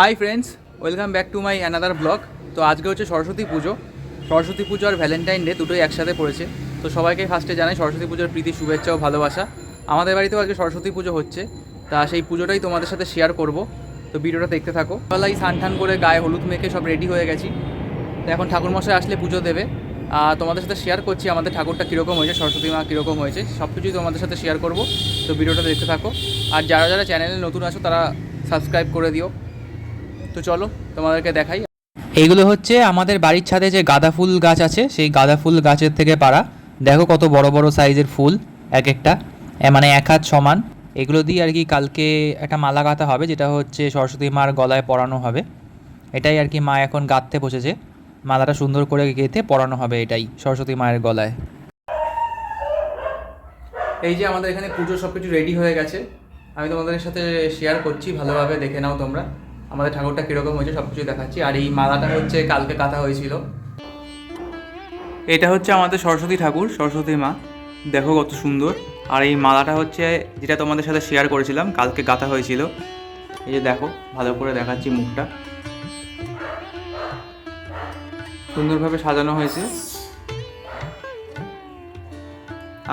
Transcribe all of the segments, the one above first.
Hi friends welcome back to my another blog তো আজকে হচ্ছে সরস্বতী পুজো। সরস্বতী পুজো আর ভ্যালেন্টাইন ডে দুটোই একসাথে পড়েছে। তো সবাইকে ফার্স্টে জানাই সরস্বতী পুজোর প্রীতি, শুভেচ্ছা ও ভালোবাসা। আমাদের বাড়িতেও আজকে সরস্বতী পুজো হচ্ছে। তা সেই পুজোটাই তোমাদের সাথে শেয়ার করব। তো ভিডিওটা দেখতে থাকো। বেলায় স্নান টান করে গায়ে হলুদ মেখে সব রেডি হয়ে গেছি। তো এখন ঠাকুরমশাই আসলে পুজো দেবে। আর তোমাদের সাথে শেয়ার করছি আমাদের ঠাকুরটা কীরকম হয়েছে, সরস্বতী মা কীরকম হয়েছে সব কিছুই তোমাদের সাথে শেয়ার করব। তো ভিডিওটা দেখতে থাকো। আর যারা যারা চ্যানেলে নতুন আছো, তারা সাবস্ক্রাইব করে দিও। তো চলো তোমাদেরকে দেখাই। এইগুলো হচ্ছে আমাদের বাড়ির ছাদে যে গাঁদা ফুল গাছ আছে সেই গাঁদা ফুল গাছের থেকে পাড়া। দেখো কত বড় বড় সাইজের ফুল এক একটা। মানে এক হাত সমান। এগুলো দিয়ে আর কি কালকে একটা মালা গাঁথা হবে যেটা হচ্ছে সরস্বতী মার গলায় পরানো হবে। এটাই আর কি মা এখন গাঁথতে বসেছে। মালাটা সুন্দর করে গেঁথে পরানো হবে এটাই সরস্বতী মায়ের গলায়। এই যে আমাদের এখানে পুজো সব কিছু রেডি হয়ে গেছে। আমি তোমাদের সাথে শেয়ার করছি ভালোভাবে দেখে নাও তোমরা। আমাদের ঠাকুরটা কীরকম হয়েছে সব কিছু দেখাচ্ছি। আর এই মালাটা হচ্ছে কালকে কাঁথা হয়েছিল। এটা হচ্ছে আমাদের সরস্বতী ঠাকুর, সরস্বতী মা। দেখো কত সুন্দর। আর এই মালাটা হচ্ছে যেটা তোমাদের সাথে শেয়ার করেছিলাম, কালকে গাঁথা হয়েছিল। এই যে দেখো, ভালো করে দেখাচ্ছি মুখটা। সুন্দরভাবে সাজানো হয়েছে।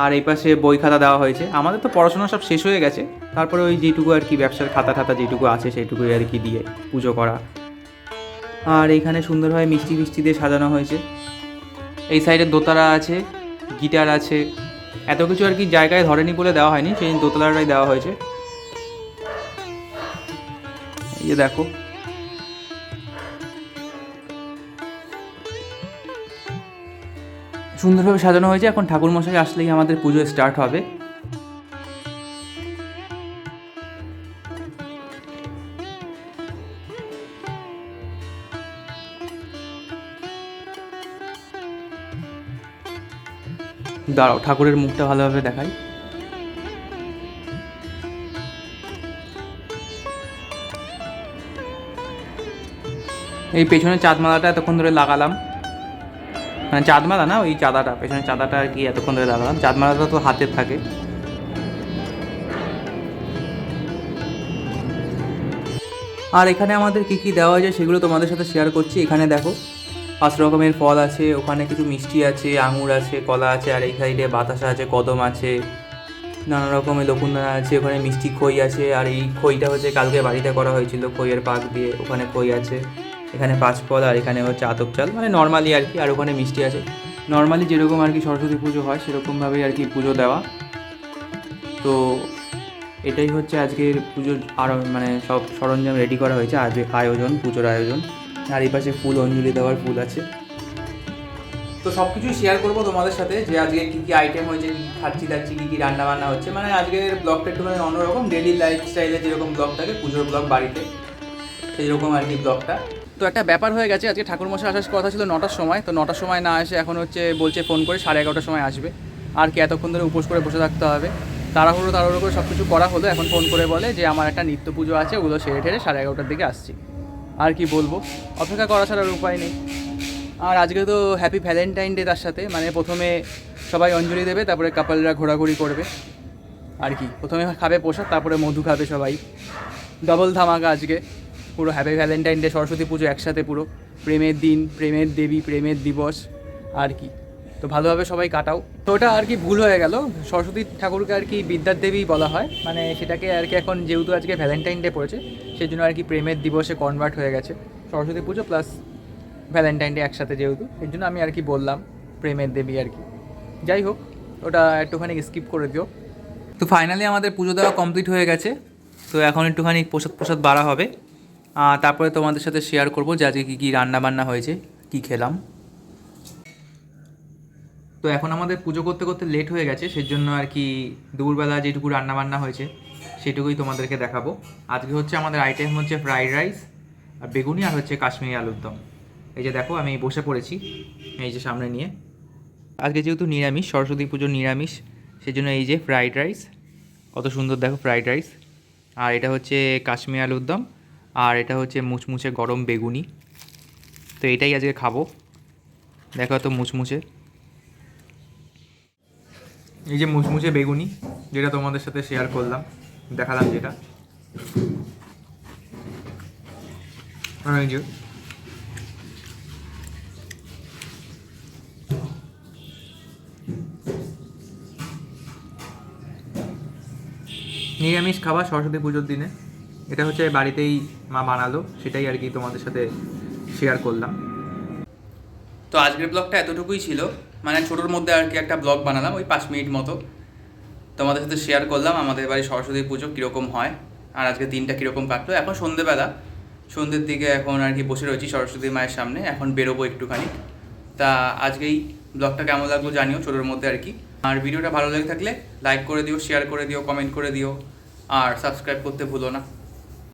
আর এই পাশে বই খাতা দেওয়া হয়েছে। আমাদের তো পড়াশোনা সব শেষ হয়ে গেছে। তারপরে ওই যেটুকু আর কি ব্যবসার খাতা খাতা যেটুকু আছে, সেইটুকুই আর কি দিয়ে পুজো করা। আর এইখানে সুন্দরভাবে মিষ্টি মিষ্টি দিয়ে সাজানো হয়েছে। এই সাইডে দোতারা আছে, গিটার আছে। এত কিছু আর কি জায়গায় ধরেনি বলে দেওয়া হয়নি, সেই দোতলাটাই দেওয়া হয়েছে। এই যে দেখো সুন্দরভাবে সাজানো হয়েছে। এখন ঠাকুর মশাই আসলেই আমাদের পুজো স্টার্ট হবে। দাঁড়াও, ঠাকুরের মুখটা ভালোভাবে দেখাই। এই পেছনে চাঁদমালাটা এতক্ষণ ধরে লাগালাম। মানে চাঁদমালা না, ওই চাঁদাটা পেছনে চাঁদাটা আর কি এতক্ষণ ধরে লাগালাম চাঁদমালাটা তো হাতে থাকে। আর এখানে আমাদের কী কী দেওয়া হয়েছে সেগুলো তোমাদের সাথে শেয়ার করছি। এখানে দেখো, পাঁচ রকমের ফল আছে, ওখানে কিছু মিষ্টি আছে, আঙুর আছে, কলা আছে, আর এই সাইডে বাতাসা আছে, কদম আছে, নানা রকমের লকুন্দানা আছে, ওখানে মিষ্টি খই আছে, আর এই খইটা হচ্ছে কালকে বাড়িতে করা হয়েছিল, খইয়ের পাক দিয়ে, ওখানে খই আছে। এখানে পাঁচ ফল আর এখানে হচ্ছে আতপ চাল। মানে নর্মালি আর কি, আর ওখানে মিষ্টি আছে। নর্মালি যেরকম আর কি সরস্বতী পুজো হয় সেরকমভাবেই আর কি পুজো দেওয়া। তো এটাই হচ্ছে আজকের পুজোর আরও মানে সব সরঞ্জাম রেডি করা হয়েছে। আজ আয়োজন, পুজোর আয়োজন। আর এই পাশে ফুল, অঞ্জলি দেওয়ার ফুল আছে। তো সব কিছুই শেয়ার করব তোমাদের সাথে, যে আজকে কী কী আইটেম হয়েছে, কী খাচ্ছি, দাচ্ছি, কী কী রান্না বান্না হচ্ছে। মানে আজকের ব্লগটা একটু মানে অন্যরকম ডেলি লাইফস্টাইলে যেরকম ব্লগ থাকে, পুজোর ব্লগ বাড়িতে সেই রকম আর কি ব্লগটা তো একটা ব্যাপার হয়ে গেছে। আজকে ঠাকুরমশাই আসার কথা ছিল নটার সময়। তো নটার সময় না এসে এখন হচ্ছে বলছে ফোন করে সাড়ে এগারোটার সময় আসবে। আর কি এতক্ষণ ধরে উপোস করে বসে থাকতে হবে। তাড়াহুড়ো তাড়াহুড়ো করে সব কিছু করা হলো। এখন ফোন করে বলে যে আমার একটা নিত্য পুজো আছে, ওগুলো সেরে ঠেরে সাড়ে এগারোটার দিকে আসছি। আর কি বলব? অপেক্ষা করা ছাড়ার উপায় নেই। আর আজকে তো হ্যাপি ভ্যালেন্টাইন ডে তার সাথে। মানে প্রথমে সবাই অঞ্জলি দেবে, তারপরে কাপালরা ঘোরাঘুরি করবে। আর কি? প্রথমে খাবে পোশাক তারপরে মধু খাবে সবাই। ডবল ধামাকা আজকে। পুরো হ্যাপি ভ্যালেন্টাইন ডে সরস্বতী পুজো একসাথে পুরো। প্রেমের দিন, প্রেমের দেবী, প্রেমের দিবস, আর কি। তো ভালোভাবে সবাই কাটাও। তো ওটা আর কি ভুল হয়ে গেল। সরস্বতী ঠাকুরকে আর কি বিদ্যার দেবী বলা হয়। মানে সেটাকে আর কি এখন যেহেতু আজকে ভ্যালেন্টাইন ডে পড়েছে সেই জন্য আর কি প্রেমের দিবসে কনভার্ট হয়ে গেছে সরস্বতী পুজো প্লাস ভ্যালেন্টাইন ডে একসাথে যেহেতু। এর জন্য আমি আর কি বললাম প্রেমের দেবী আর কি। যাই হোক, ওটা একটুখানি স্কিপ করে দিও। তো ফাইনালি আমাদের পুজো দেওয়া কমপ্লিট হয়ে গেছে। তো এখন একটুখানি প্রসাদ প্রসাদ বাড়া হবে। তারপরে তোমাদের সাথে শেয়ার করব যে আজকে কী কী রান্নাবান্না হয়েছে, কী খেলাম। তো এখন আমাদের পুজো করতে করতে লেট হয়ে গেছে সেই জন্য আর কি দুপুরবেলা যেটুকু রান্নাবান্না হয়েছে, সেটুকুই তোমাদেরকে দেখাবো। আজকে হচ্ছে আমাদের আইটেম হচ্ছে ফ্রাইড রাইস আর বেগুনি, আর হচ্ছে কাশ্মীরি আলুর দম। এই যে দেখো, আমি বসে পড়েছি, এই যে সামনে নিয়ে। আজকে যেহেতু নিরামিষ, সরস্বতী পুজোর নিরামিষ সেই জন্য এই যে ফ্রাইড রাইস কত সুন্দর দেখো ফ্রাইড রাইস আর এটা হচ্ছে কাশ্মীরি আলুর দম আর এটা হচ্ছে মুচমুচে গরম বেগুনি। তো এটাই আজকে খাব। দেখো তো মুচমুচে। এই যে মুচমুচে বেগুনি, যেটা তোমাদের সাথে শেয়ার করলাম, দেখালাম যেটা। নিরামিষ খাবার সরস্বতী পুজোর দিনে। এটা হচ্ছে বাড়িতেই মা বানালো, সেটাই আর কি তোমাদের সাথে শেয়ার করলাম। তো আজকের ব্লগটা এতটুকুই ছিল। মানে ছোটোর মধ্যে আর কি একটা ব্লগ বানালাম, ওই পাঁচ মিনিট মতো। তোমাদের সাথে শেয়ার করলাম, আমাদের বাড়ি সরস্বতী পুজো কীরকম হয়, আর আজকে দিনটা কীরকম কাটলো। এখন সন্ধেবেলা সন্ধ্যের দিকে এখন আর কি বসে রয়েছি সরস্বতী মায়ের সামনে, এখন বেরোবো একটুখানি। তা আজকেই ব্লগটা কেমন লাগল জানিও ছোটোর মধ্যে আর কি। আর ভিডিওটা ভালো লেগে থাকলে লাইক করে দিও শেয়ার করে দিও কমেন্ট করে দিও, আর সাবস্ক্রাইব করতে ভুলো না।